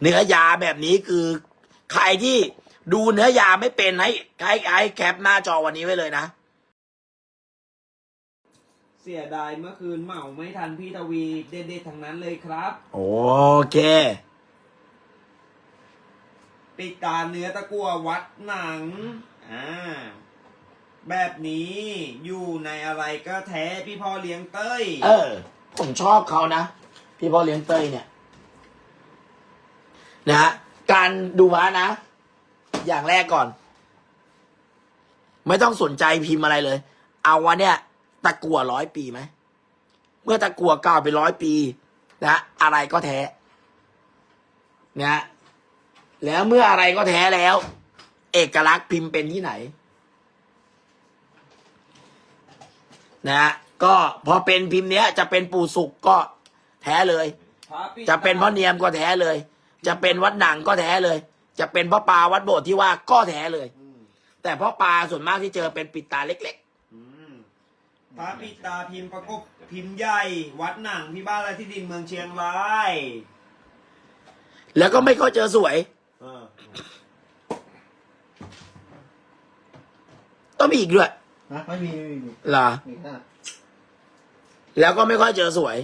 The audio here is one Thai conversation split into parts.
เนื้อยาแบบนี้คือ ใครที่ดูเนื้อยาไม่เป็นให้ให้ให้แคปหน้าจอวันนี้ไว้เลยนะ เสียดายเมื่อคืนเหมาไม่ทันพี่ทวีเด็ดๆทั้งนั้นเลยครับ โอเค ปิดตาเนื้อตะกัววัดหนัง อ่า แบบนี้อยู่ในอะไรก็แท้พี่พ่อเลี้ยงเต้ย เออ ผมชอบเขานะ พี่พ่อเลี้ยงเต้ยเนี่ย นะฮะการดูม้านะ อย่างแรกก่อน ไม่ต้องสนใจพิมพ์อะไรเลย เอาว่าเนี่ย ตะกัวร้อยปีไหมเมื่อตะกัวเก่าไปร้อยปี นะอะไรก็แท้นะฮะแล้วเมื่ออะไรก็แท้แล้ว เอกลักษณ์พิมพ์เป็นที่ไหน นะฮะก็พอเป็นพิมพ์เนี้ย จะเป็นปู่สุกก็แท้เลยพระปิดจะเป็นพ่อเนียมก็แท้เลย จะเป็นวัดหนังก็แท้เลย จะเป็นพ่อปลาวัดโบสถ์ที่ว่าก็แท้เลย อืมแต่พ่อปลาส่วนมากที่เจอเป็นปิดตาเล็ก อืมพระปิดตาพิมพ์ประกบพิมพ์ใหญ่ วัดหนังที่บ้านอะไรที่ดินเมืองเชียงรายๆ แล้วก็ไม่ค่อยเจอสวย เออต้องมีอีกด้วยนะไม่มีไม่มีเหรอมีแค่นั้นแล้วก็ไม่ค่อยเจอสวย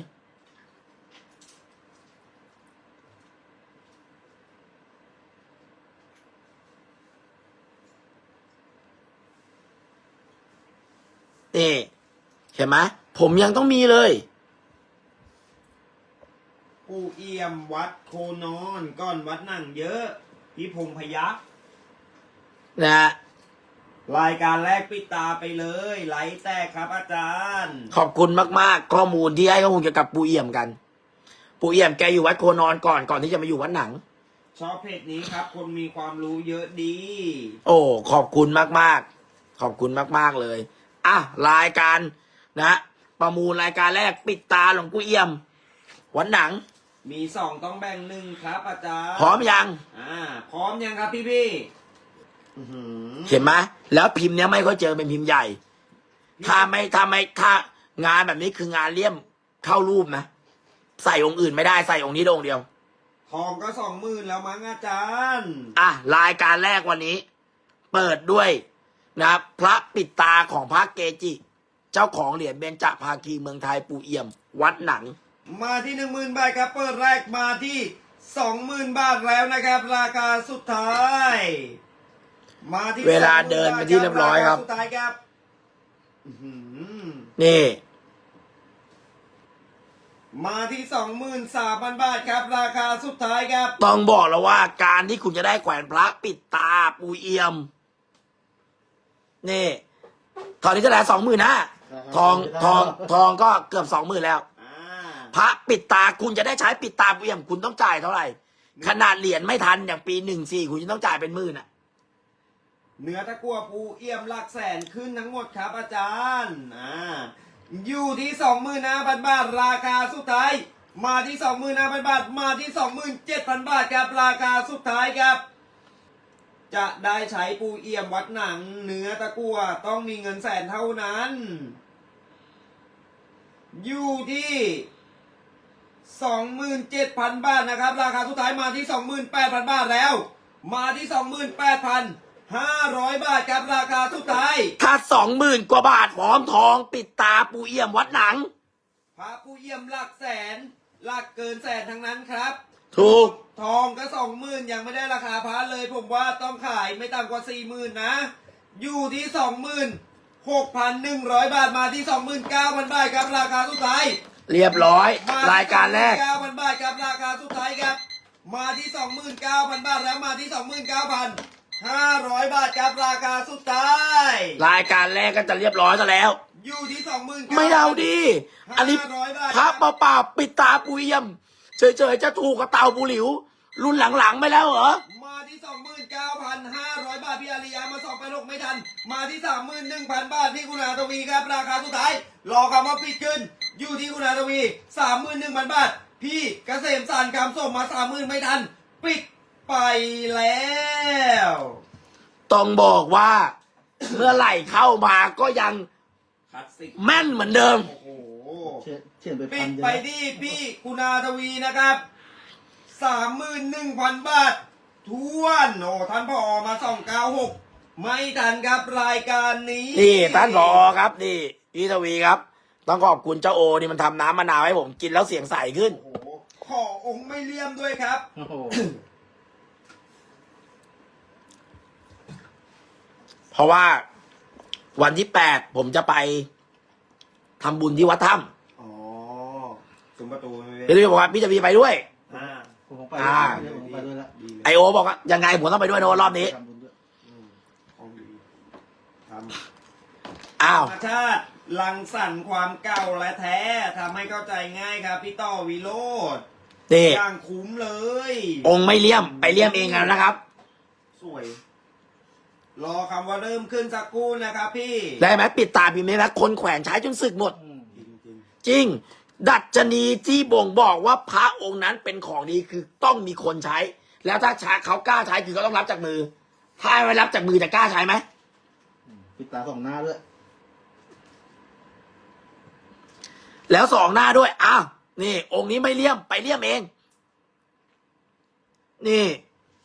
นี่เห็นไหมผมยังต้องมีเลยปู่เอี่ยมวัดโคนอนก้อนวัดหนังเยอะพี่พงพยักษ์นะฮะรายการแรกปิดตาไปเลย ไลท์แตกครับอาจารย์ ขอบคุณมากๆ ข้อมูลที่ให้ข้อมูลเกี่ยวกับปูเอี่ยมกัน ปูเอี่ยมแกอยู่วัดโคนอนก่อนก่อนที่จะมาอยู่วัดหนัง ชอบเพจนี้ครับ คนมีความรู้เยอะดี โอ้ขอบคุณมากๆ ขอบคุณมากๆเลย อะรายการนะประมูลรายการแรกปิดตาหลวงปู่เอี่ยม วันหนัง มีสองต้องแบ่งหนึ่งครับอาจารย์พร้อมยังอ่าพร้อมยังครับพี่พี่ๆอื้อหือเห็นไหมแล้วพิมพ์เนี้ยไม่ค่อยเจอเป็นพิมพ์ใหญ่ ถ้าไม่ถ้าไม่ถ้างานแบบนี้คืองานเลี่ยมเข้ารูปนะใส่องค์อื่นไม่ได้ใส่องค์นี้องค์เดียว ทองก็สองหมื่นแล้วมั้งอาจารย์ อะรายการแรกวันนี้ เปิดด้วย นะครับพระปิดตาของพระเกจิ เจ้าของเหรียญเบญจภาคีเมืองไทยปู่เอี่ยม วัดหนัง มาที่หนึ่งหมื่นบาทครับเปิดแรกมาที่สองหมื่นบาทแล้วนะครับ ราคาสุดท้าย มาที่เวลา20,000เดินไปที่เรียบร้อยครับาคาสุดท้ายครับอื้อหือนี่มาที่สองหมื่นสามพันบาทครับ ราคาสุดท้ายครับ ต้องบอกแล้วว่าการที่คุณจะได้แขวนพระปิดตาปูเอี่ยม นี่ตอนนี้เท่าไหร่สองหมื่นห้าทองทองทองก็เกือบสองหมื่นแล้ว อ่าพระปิดตาคุณจะได้ใช้ปิดตาปูเอี่ยมคุณต้องจ่ายเท่าไหร่ ขนาดเหรียญไม่ทันอย่างปีหนึ่งสี่คุณจะต้องจ่ายเป็นหมื่นอะ เนื้อตะกัวปูเอี่ยมหลักแสนขึ้นทั้งหมดครับอาจารย์อ่าอยู่ที่สองหมื่นห้าพันบาทราคาสุดท้าย มาที่สองหมื่นห้าพันบาท มาที่สองหมื่นเจ็ดพันบาทครับราคาสุดท้ายครับ จะได้ใช้ปูเอี่ยมวัดหนังเนื้อตะกัวต้องมีเงินแสนเท่านั้น อยู่ที่สองหมื่นเจ็ดพันบาทนะครับ ราคาสุดท้ายมาที่สองหมื่นแปดพันบาทแล้ว มาที่สองหมื่นแปดพันห้าร้อยบาทครับราคาสุดท้ายถ้าสองหมื่นกว่าบาทพร้อมทองปิดตาปูเอี่ยมวัดหนัง พระผู้เยี่ยมหลักแสน หลักเกินแสนทั้งนั้นครับ ถูก ทองก็สองหมื่นยังไม่ได้ราคาพระเลย ผมว่าต้องขายไม่ต่ำกว่าสี่หมื่นนะ อยู่ที่สองหมื่นหกพันหนึ่งร้อยบาทมาที่สองหมื่นเก้าพันบาทครับราคาสุดท้ายเรียบร้อยมรายการแรกเก้าพันบาทครับราคาสุดท้ายครับ มาที่สองหมื่นเก้าพันบาทแล้วมาที่สองหมื่นเก้าพันห้าร้อยบาทครับราคาสุดท้าย รายการแรกก็จะเรียบร้อยซะแล้ว อยู่ที่สองหมื่นไม่เอาดีอันนี้ห้าร้อยบาทพระเปล่าๆปิดตาปูเอี่ยม เฉยๆจะถูกกับเต่าปูหลิว รุ่นหลังๆไม่แล้วเหรอ มาที่สองหมื่นเก้าพันห้าร้อยบาทพี่อาริยามาสองไปลกไม่ทัน มาที่สามหมื่นหนึ่งพันบาทที่คุณอาทวีครับราคาสุดท้าย รอคำว่าปิดขึ้น อยู่ที่คุณอาทวีสามหมื่นหนึ่งพันบาท พี่เกษมสารคำส่งมาสามหมื่นไม่ทัน ปิดไปแล้ว ต้องบอกว่า เมื่อไหร่เข้ามาก็ยังคลาสสิกแม่นเหมือนเดิมโอ้โห เชื่อเชื่อไปปิพัดนเดียวไปที่พี่คุณอาทวีนะครับสามหมื่นหนึ่งพันบาททวนโอ้ท่านพอมาสองเก้าหกไม่ทันครับรายการนี้นี่ท่านผอครับนี่พี่ทวีครับ ต้องขอบคุณเจ้าโอนี่มันทำน้ำมะนาวให้ผมกินแล้วเสียงใสขึ้น โอ้โหขอองค์ไม่เลี่ยมด้วยครับ โอ้โหเพราะว่าวันที่แปดผมจะไปทำบุญที่วัดถ้อ๋อ ซุ้มประตูไม่ำเป็พี่นทวีบอกว่าพี่จะมีไปด้วย อ่าผมไปอ่าด้วยผมไปด้วยละดีเลยไอโอบอกว่ายังไงผมต้องไปด้วยนะรอบนี้ทำบุญด้วยอืมของดีทำอ้าวธรรมชาติลังสรรค์ความเก่าและแท้ทำให้เข้าใจง่ายครับ พี่ต่อวิโรธนี่อย่างคุ้มเลย องค์ไม่เลี่ยมไปเลี่ยมเองกันนะครับ สวย รอคำว่าเริ่มขึ้นสักครู่นะครับพี่ ได้ไหมปิดตาพิมพ์ไหมนะคนแขวนใช้จนสึกหมด อืมจริงจริง ดัชนีที่บ่งบอกว่าพระองค์นั้นเป็นของดีคือต้องมีคนใช้ แล้วถ้าชาเขากล้าใช้คือเขาต้องรับจากมือ ถ้าไม่รับจากมือจะกล้าใช้ไหมปิดตาสองหน้าด้วย แล้วสองหน้าด้วยอ้าวนี่ องค์นี้ไม่เลี่ยมไปเลี่ยมเอง นี่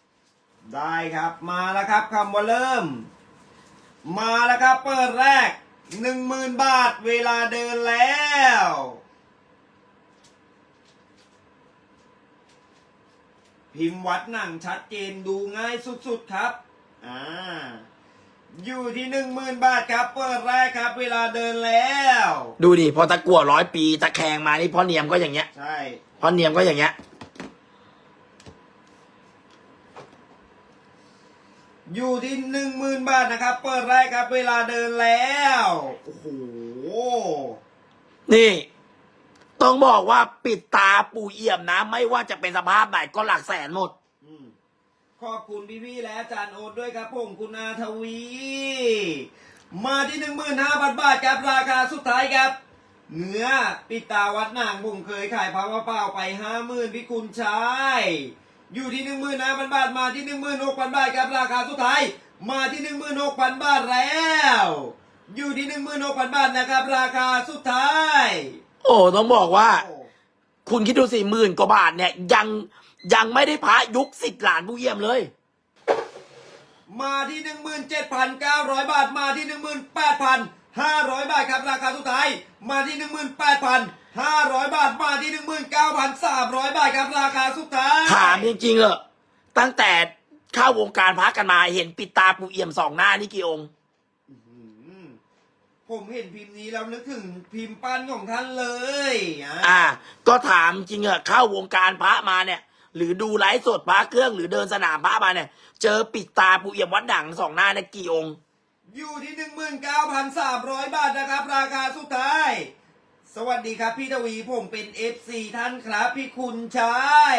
ๆได้ครับ มาแล้วครับคำว่าเริ่ม มาแล้วครับ เปิดแรกหนึ่งหมื่นบาทเวลาเดินแล้ว พิมพ์วัดหนังชัดเจนดูง่ายสุดๆครับ อ่า อยู่ที่หนึ่งหมื่นบาทครับเปิดแรกครับ เวลาเดินแล้ว ดูดิพอตะกั่วร้อยปี ตะแคงมานี่พ่อเนียมก็อย่างเงี้ยใช่ พ่อเนียมก็อย่างเงี้ย อยู่ที่หนึ่งหมื่นบาทนะครับ เปิดแรกครับ เวลาเดินแล้ว โอ้โห นี่ ต้องบอกว่าปิดตาปูเอี่ยมนะ ไม่ว่าจะเป็นสภาพไหนก็หลักแสนหมด อืมขอบคุณพี่ๆและอาจารย์โอ๊ตด้วยครับผมคุณอาทวี มาที่หนึ่งหมื่นห้าพันบาทครับราคาสุดท้ายครับ เนื้อปิดตาวัดนางผมเคยขายพาวเปล่าไปห้าหมื่นพี่คุณชายอยู่ที่หนึ่งหมื่นห้าพันบาทมาที่หนึ่งหมื่นหกพันบาทครับราคาสุดท้ายมาที่หนึ่งหมื่นหกพันบาทแล้ว อยู่ที่หนึ่งหมื่นหกพันบาทนะครับ ราคาสุดท้าย โอ้ต้องบอกว่าโอ้คุณคิดดูสี่หมื่นกว่าบาทเนี่ย ยังยังไม่ได้พระยุคสิทธิ์หลานผู้เยี่ยมเลย มาที่หนึ่งหมื่นเจ็ดพันเก้าร้อยบาทมาที่หนึ่งหมื่นแปดพันห้าร้อยบาทครับ ราคาสุดท้าย มาที่หนึ่งหมื่นแปดพันห้าร้อยบาทมาที่หนึ่งหมื่นเก้าพันสามร้อยบาทครับราคาสุดท้ายถามจริงๆเหอะตั้งแต่เข้าวงการพระกันมาเห็นปิดตาปู่เอี่ยมสองหน้านี่กี่องค์อื้อหือ ผมเห็นพิมพ์นี้แล้วนึกถึงพิมพ์ปั้นของท่านเลยอะอ่า ก็ถามจริงเหอะเข้าวงการพระมาเนี่ย หรือดูไลฟ์สดพระเครื่องหรือเดินสนามพระมาเนี่ย เจอปิดตาปู่เอี่ยมวัดดังสองหน้าเนี่ยกี่องค์ อยู่ที่หนึ่งหมื่นเก้าพันสามร้อยบาทนะครับ ราคาสุดท้าย สวัสดีครับพี่ทวีผมเป็น FC ท่านครับพี่คุณชาย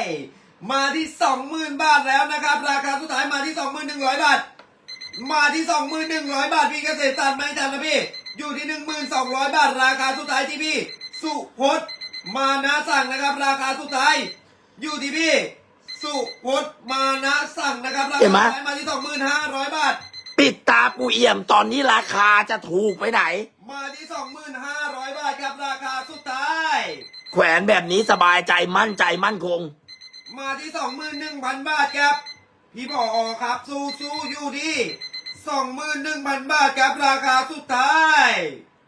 มาที่สองหมื่นบาทแล้วนะครับ ราคาสุดท้ายมาที่สองหมื่นหนึ่งร้อยบาท มาที่สองหมื่นหนึ่งร้อยบาทพี่เกษตรศาสตร์ไม่ทันนะพี่ อยู่ที่หนึ่งหมื่นสองร้อยบาท ราคาสุดท้ายที่พี่ สุพจน์มานะสั่งนะครับ ราคาสุดท้าย อยู่ที่พี่ สุพจน์มานะสั่งนะครับ ราเห็คานไหมสุดท้ายมาที่สองหมื่นห้าร้อยบาท ปิดตาปู่เอี่ยมตอนนี้ราคาจะถูกไปไหน มาที่สองหมื่นห้าร้อยบาทครับราคาสุดท้าย แขวนแบบนี้สบายใจมั่นใจมั่นคง มาที่สองหมื่นหนึ่งพันบาทครับ พี่ผอครับสู้สู้อยู่ที่ สองหมื่นหนึ่งพันบาทครับราคาสุดท้าย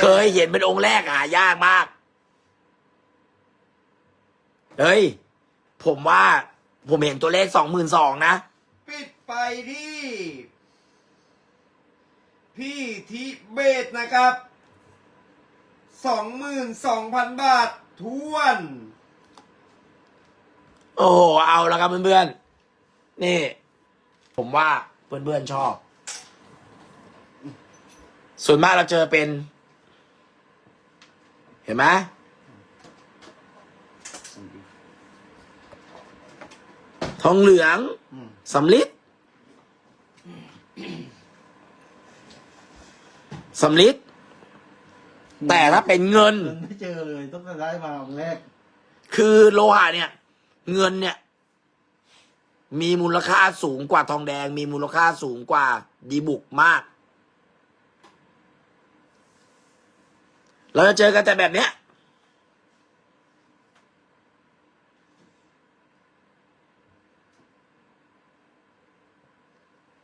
เคยเห็นเป็นองค์แรกหายากมาก เฮ้ย ผมว่าผมเห็นตัวเลขสองหมื่นสองนะ ปิดไปที่ พี่ทิเบตนะครับสองหมื่นสองพันบาททวน โอ้โหเอาแล้วครับเพื่อนๆ นี่ ผมว่าเพื่อนๆชอบ ส่วนมากเราเจอเป็น เห็นไหมทองเหลืองอืมสำลิดสำลิดแต่ถ้าเป็นเงินเงินไม่เจอเลยต้องได้มาองค์แรก คือโลหะเนี่ย เงินเนี่ย มีมูลค่าสูงกว่าทองแดง มีมูลค่าสูงกว่าดีบุกมาก เราจะเจอกันแต่แบบเนี้ย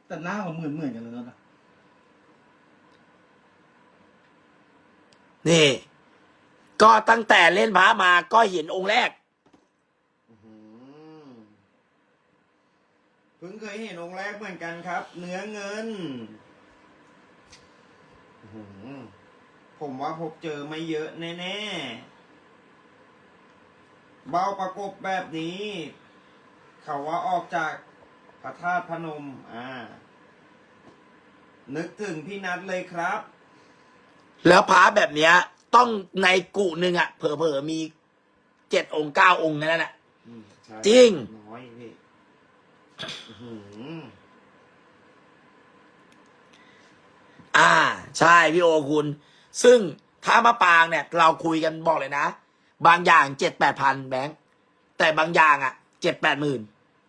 แต่หน้าเขาเหมือนเหมือนกันเลยนะนี่ ก็ตั้งแต่เล่นพระมาก็เห็นองค์แรกเพิ่งเคยเห็นองค์แรกเหมือนกันครับ เนื้อเงิน ผมว่าพบเจอไม่เยอะแน่ๆ เบาประกบแบบนี้ เขาว่าออกจากพระธาตุพนม อ่า นึกถึงพี่นัทเลยครับ แล้วพระแบบเนี้ย ต้องในกุหนึ่งอะเผลอๆมีเจ็ดองค์เก้าองค์นั่นแหละ อืมใช่จริง น้อยพี่อื้อหืออ่า ใช่พี่โอคุณ ซึ่งถ้ามะปรางเนี่ย เราคุยกันบอกเลยนะ บางอย่างเจ็ดแปดพันแบงค์แต่บางอย่างอะเจ็ดแปดหมื่น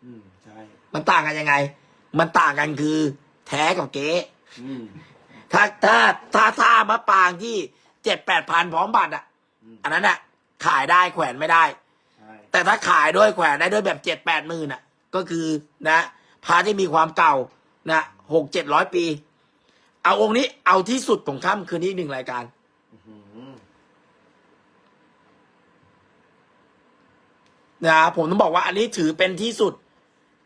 อืมใช่มันต่างกันยังไง มันต่างกันคือ แท้กับเก๊อืม ถ้าถ้าถ้าถ้ามะปรางที่เจ็ดแปดพันพร้อมบัตรอะอืม อันนั้นอะขายได้แขวนไม่ได้ ใช่แต่ถ้าขายด้วยแขวนได้ด้วยแบบเจ็ดแปดหมื่นอะ ก็คือนะพระที่มีความเก่านะหกเจ็ดร้อยปี เอาองค์นี้เอาที่สุดของค่ำคืนนี้หนึ่งรายการอื้อหือนะผมต้องบอกว่าอันนี้ถือเป็นที่สุด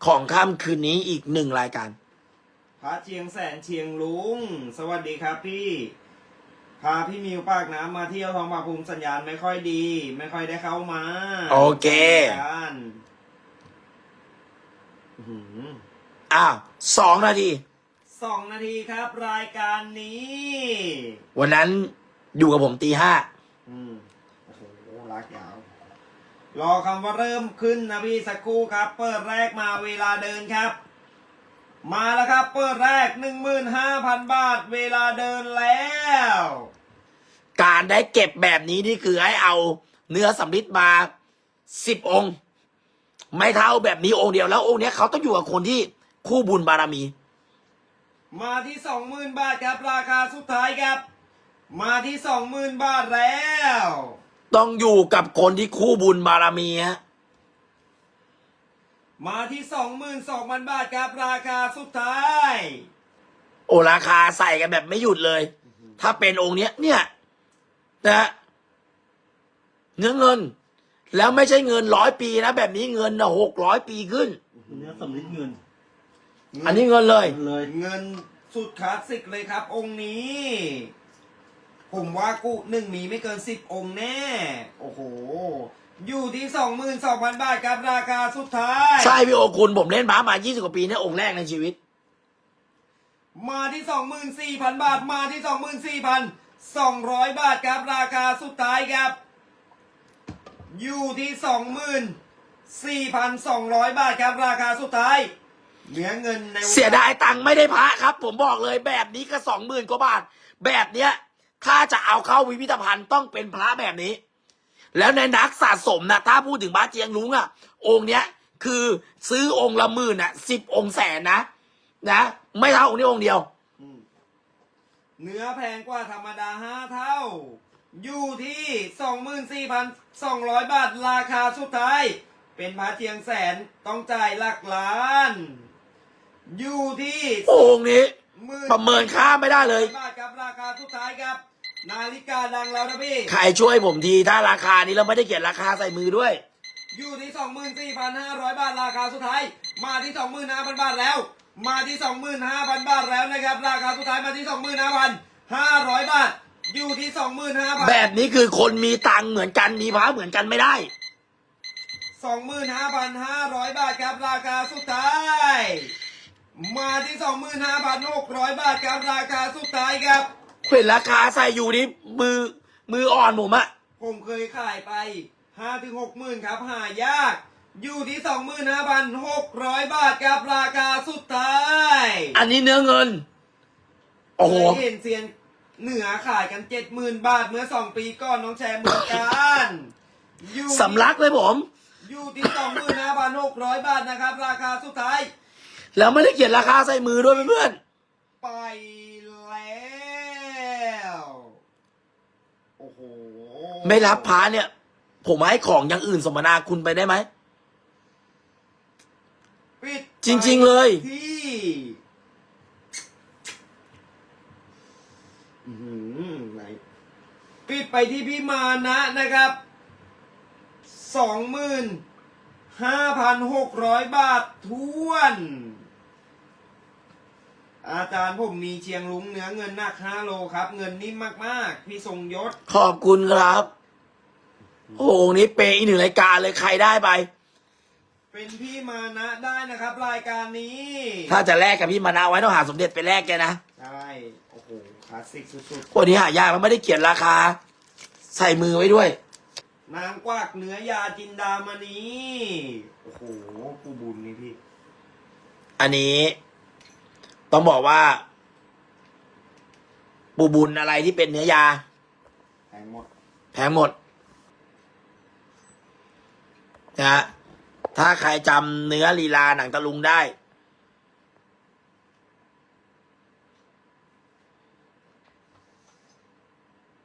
ของค่ำคืนนี้อีกหนึ่งรายการ พระเชียงแสนเชียงลุง สวัสดีครับพี่ พาพี่มิวปากน้ำมาเที่ยวทองผาภูมิสัญญาณไม่ค่อยดี ไม่ค่อยได้เข้ามาโอเคกันอื้อหือ อ้าวสองนาที สองนาทีครับ รายการนี้วันนั้นอยู่กับผมตีห้าอืมโอ้โหลากยาว รอคำว่าเริ่มขึ้นนะพี่สักครู่ครับ เปิดแรกมาเวลาเดินครับ มาแล้วครับ เปิดแรกหนึ่งหมื่นห้าพันบาท เวลาเดินแล้ว การได้เก็บแบบนี้นี่คือให้เอาเนื้อสำริดมาสิบองค์ ไม่เท่าแบบนี้องค์เดียวแล้วองค์เนี้ยเขาต้องอยู่กับคนที่คู่บุญบารมี มาที่สองหมื่นบาทครับ ราคาสุดท้ายครับ มาที่สองหมื่นบาทแล้ว ต้องอยู่กับคนที่คู่บุญบารมีฮะมาที่สองหมื่นสองพันบาทครับ ราคาสุดท้าย โอ้ราคาใส่กันแบบไม่หยุดเลย ถ้าเป็นองค์เนี้ยเนี่ยนะฮะเนื้อเงิน แล้วไม่ใช่เงินร้อยปีนะแบบนี้เงินหกร้อยปีขึ้นอันเนี้ยสำลิดเงิน อันนี้เงินเลย เลยเงินสุดคลาสสิกเลยครับ องค์นี้ ผมว่ากุหนึ่งมีไม่เกินสิบองค์แน่ โอ้โห อยู่ที่สองหมื่นสองพันบาทครับราคาสุดท้าย ใช่พี่โอคุณผมเล่นม้ามา 20 กว่าปีเนี่ยองค์แรกในชีวิต มาที่สองหมื่นสี่พันบาทมาที่สองหมื่นสี่พันสองร้อยบาทครับราคาสุดท้ายครับ อยู่ที่สองหมื่นสี่พันสองร้อยบาทครับราคาสุดท้าย เหลือเงินในวงเสียดายตังค์ไม่ได้พระครับ ผมบอกเลยแบบนี้ก็สองหมื่นกว่าบาท แบบเนี้ย ถ้าจะเอาเข้าพิพิธภัณฑ์ต้องเป็นพระแบบนี้ แล้วในนักสะสมนะถ้าพูดถึงบ้าเจียงลุงอะองค์เนี้ย คือซื้อองค์ละหมื่นอะสิบองค์แสนนะนะไม่เท่าองค์นี้องค์เดียวอืมเนื้อแพงกว่าธรรมดาห้าเท่า อยู่ที่สองหมื่นสี่พันสองร้อยบาทราคาสุดท้าย เป็นพระเทียงแสนต้องจ่ายหลักล้าน อยู่ที่องค์นี้หมื่นประเมินค่าไม่ได้เลย บาทครับราคาสุดท้ายครับ นาฬิกาดังแล้วนะพี่ ใครช่วยผมทีถ้าราคานี้เราไม่ได้เขียนราคาใส่มือด้วย อยู่ที่สองหมื่นสี่พันห้าร้อยบาทราคาสุดท้าย มาที่สองหมื่นห้าพันบาทแล้ว มาที่สองหมื่นห้าพันบาทแล้วนะครับ ราคาสุดท้ายมาที่สองหมื่นห้าพันห้าร้อยบาท อยู่ที่สองหมื่นห้าพันแบบนี้คือคนมีตังค์เหมือนกันมีพระเหมือนกันไม่ได้สองหมื่นห้าพันห้าร้อยบาทครับ ราคาสุดท้าย มาที่สองหมื่นห้าพันหกร้อยบาทครับราคาสุดท้ายครับ เห็นราคาใส่อยู่นี่มือมืออ่อนผมอะผมเคยขายไปห้าถึงหกหมื่นครับ หายาก อยู่ที่สองหมื่นห้าพันหกร้อยบาทครับราคาสุดท้ายอันนี้เนื้อเงิน โอ้โหเคยเห็นเซียนเหนือขายกันเจ็ดหมื่นบาทเมื่อสองปีก่อนน้องแชร์เหมือนกันอยู่ที่ สำลักเลยผม อยู่ที่สองหมื่นห้าพันหกร้อยบาทนะครับ ราคาสุดท้าย แล้วไม่ได้เขียนราคาใส่มือด้วยเพื่อนไปแล้วโอ้โหไม่รับพาเนี่ย ผมให้ของอย่างอื่นสมนาคุณไปได้ไหม ปิดจริงๆเลยปิดไปที่พี่มานะนะครับสองหมื่นห้าพันหกร้อยบาททวน อาจารย์ผมมีเชียงลุงเนื้อเงินหนักห้าโลครับ เงินนิ่มมากๆ พี่ทรงยศ ขอบคุณครับ โอ้โหองค์นี้เปย์อีกหนึ่งรายการเลยใครได้ไป เป็นพี่มานะได้นะครับ รายการนี้ ถ้าจะแลกกับพี่มานาไว้ต้องหาสมเด็จไปแลกแกนะใช่ โอ้โห คลาสสิกสุดพวกนี้หายากมันไม่ได้เขียนราคา ใส่มือไว้ด้วย ๆ นางกวักเนื้อยาจินดามณีโอ้โหปูบุญนี่พี่ อันนี้ ต้องบอกว่า ปูบุญอะไรที่เป็นเนื้อยา แพงหมด แพงหมดนะฮะถ้าใครจำเนื้อลีลาหนังตะลุงได้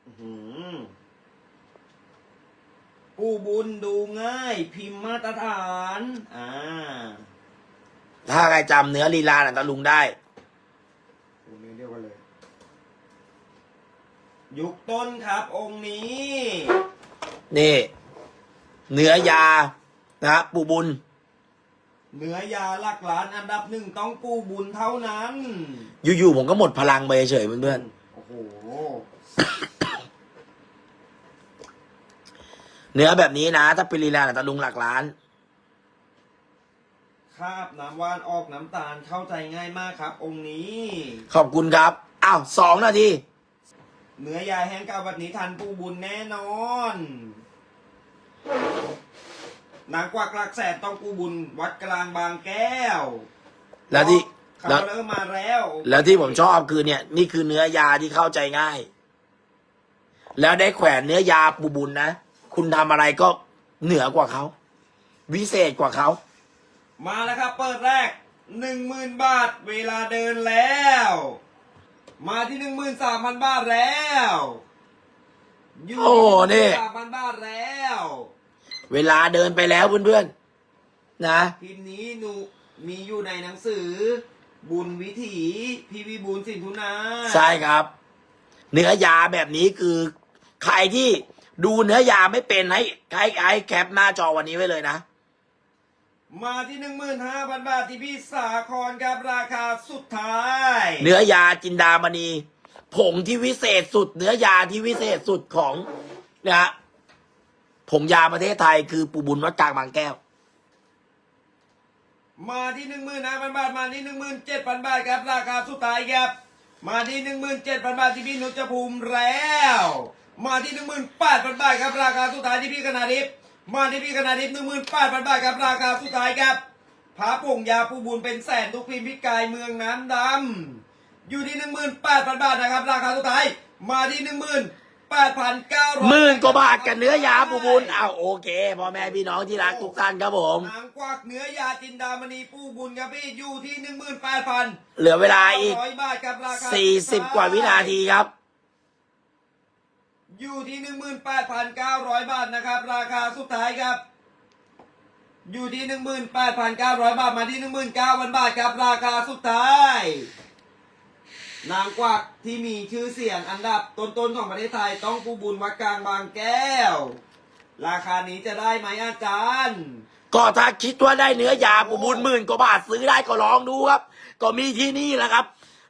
อื้อหือปูบุญดูง่าย พิมพ์มาตรฐาน อ่า ถ้าใครจำเนื้อลีลาหนังตะลุงได้ โอ้เนื้อเดียวกันเลย ยุคต้นครับองค์นี้ นี่เนื้อยา นะฮะปูบุญเนื้อยาหลักล้านอันดับหนึ่งต้องปูบุญเท่านั้น อยู่ๆผมก็หมดพลังไปเฉยๆเพื่อนโอ้โห ๆเนื้อแบบนี้นะ ถ้าเป็นลีลาหนังตะลุงหลักล้านคราบน้ำว่านออกน้ำตาลเข้าใจง่ายมากครับ องค์นี้ ขอบคุณครับ อ้าวสองนาที เนื้อยาแห้งเก่าแบบนี้ทันปูบุญแน่นอนนางกวักหลักแสนต้องปูบุญวัดกลางบางแก้ว แล้วที่เขาแล้วเริ่มมาแล้ว แล้วที่ผมชอบคือเนี่ย นี่คือเนื้อยาที่เข้าใจง่าย แล้วได้แขวนเนื้อยาปูบุญนะ คุณทำอะไรก็เหนือกว่าเขา วิเศษกว่าเขา มาแล้วครับ เปิดแรกหนึ่งหมื่นบาทเวลาเดินแล้ว มาที่หนึ่งหมื่นสามพันบาทแล้วยู่โอ้นี่ สามพันบาทแล้วเวลาเดินไปแล้วเพื่อนๆนะพิมพ์นี้หนูมีอยู่ในหนังสือ บุญวิถีพีวีบุญสินทุนาใช่ครับ เนื้อยาแบบนี้คือ ใครที่ดูเนื้อยาไม่เป็นให้ให้ให้แคปหน้าจอวันนี้ไว้เลยนะ มาที่หนึ่งหมื่นห้าพันบาทที่พี่สาครครับราคาสุดท้าย เนื้อยาจินดามณีผงที่วิเศษสุด เนื้อยาที่วิเศษสุดของนะฮะผงยาประเทศไทยคือปูบุญวัดกลางบางแก้ว มาที่หนึ่งหมื่นห้าพันบาทมาที่หนึ่งหมื่นเจ็ดพันบาทครับราคาสุดท้ายครับ มาที่หนึ่งหมื่นเจ็ดพันบาทที่พี่นุชภูมิแล้ว มาที่หนึ่งหมื่นแปดพันบาทครับราคาสุดท้ายที่พี่คณาดิบ มาที่พี่คณาดิบหนึ่งหมื่นแปดพันบาทครับราคาสุดท้ายครับพระผงยาปูบุญเป็นแสนทุกพิมพ์พิกายเมืองน้ำดำอยู่ที่หนึ่งหมื่นแปดพันบาทนะครับ ราคาสุดท้ายมาที่หนึ่งหมื่นแปดพันเก้าร้อยหมื่นกว่าบาทกับเนื้อยาปูบุญอ้าวโอเคพ่อแม่พี่น้องที่รักทุกท่านครับผมนางกวักเนื้อยาจินดามณีปูบุญครับพี่อยู่ที่หนึ่งหมื่นแปดพันเหลือเวลาอีกร้อยบาทครับราคาสี่สิบกว่าวินาทีครับ อยู่ที่หนึ่งหมื่นแปดพันเก้าร้อยบาทนะครับ ราคาสุดท้ายครับ อยู่ที่หนึ่งหมื่นแปดพันเก้าร้อยบาทมาที่หนึ่งหมื่นเก้าพันบาทครับ ราคาสุดท้าย นางกวักที่มีชื่อเสียงอันดับต้นๆของประเทศไทยต้องปูบุญวัดกลางบางแก้ว ราคานี้จะได้ไหมอาจารย์ก็ถ้าคิดว่าได้เนื้อยาปูบุญหมื่นกว่าบาทซื้อได้ก็ลองดูครับ ก็มีที่นี่แหละครับ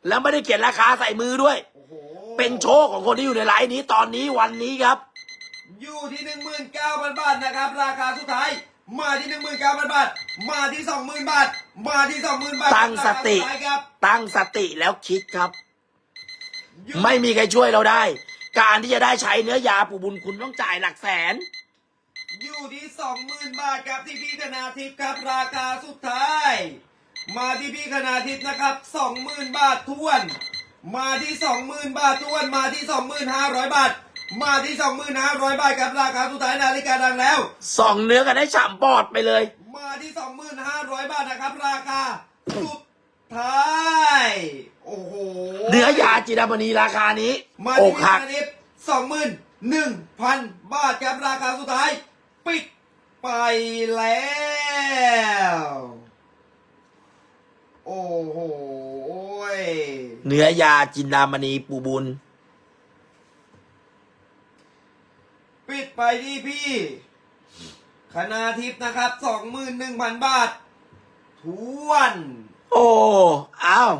แล้วไม่ได้เขียนราคาใส่มือด้วยโอ้โห เป็นโชคของคนที่อยู่ในไลฟ์นี้ตอนนี้วันนี้ครับ อยู่ที่หนึ่งหมื่นเก้าพันบาทนะครับ ราคาสุดท้าย มาที่หนึ่งหมื่นเก้าพันบาท มาที่สองหมื่นบาท มาที่สองหมื่นบาทตั้งสติ ราคาสุดท้ายครับ ตั้งสติแล้วคิดครับอยู่ไม่มีใครช่วยเราได้ การที่จะได้ใช้เนื้อยาปูบุญคุณต้องจ่ายหลักแสน อยู่ที่สองหมื่นบาทครับที่พี่คณาทิพย์ครับราคาสุดท้าย มาที่พี่คณาทิพย์นะครับสองหมื่นบาททวน มาที่สองหมื่นบาททวนมาที่สองหมื่นห้าร้อยบาท มาที่สองหมื่นห้าร้อยบาทครับราคาสุดท้ายนาฬิกาดังแล้ว สองเนื้อกันให้ฉ่ำปอดไปเลย มาที่ 2,500 บาทนะครับ ราคาสุดท้ายโอ้โหเนื้อยาจินดามณีราคานี้มาอที่กหักพินิสองหมื่นหนึ่งพันบาทครับราคาสุดท้าย ปิดไปแล้ว โอ้โห เนื้อยาจินดามณีปูบุญไปที่พี่คณาทิพย์นะครับสองหมื่นหนึ่งพันบาท ทวน โอ้ อ้าว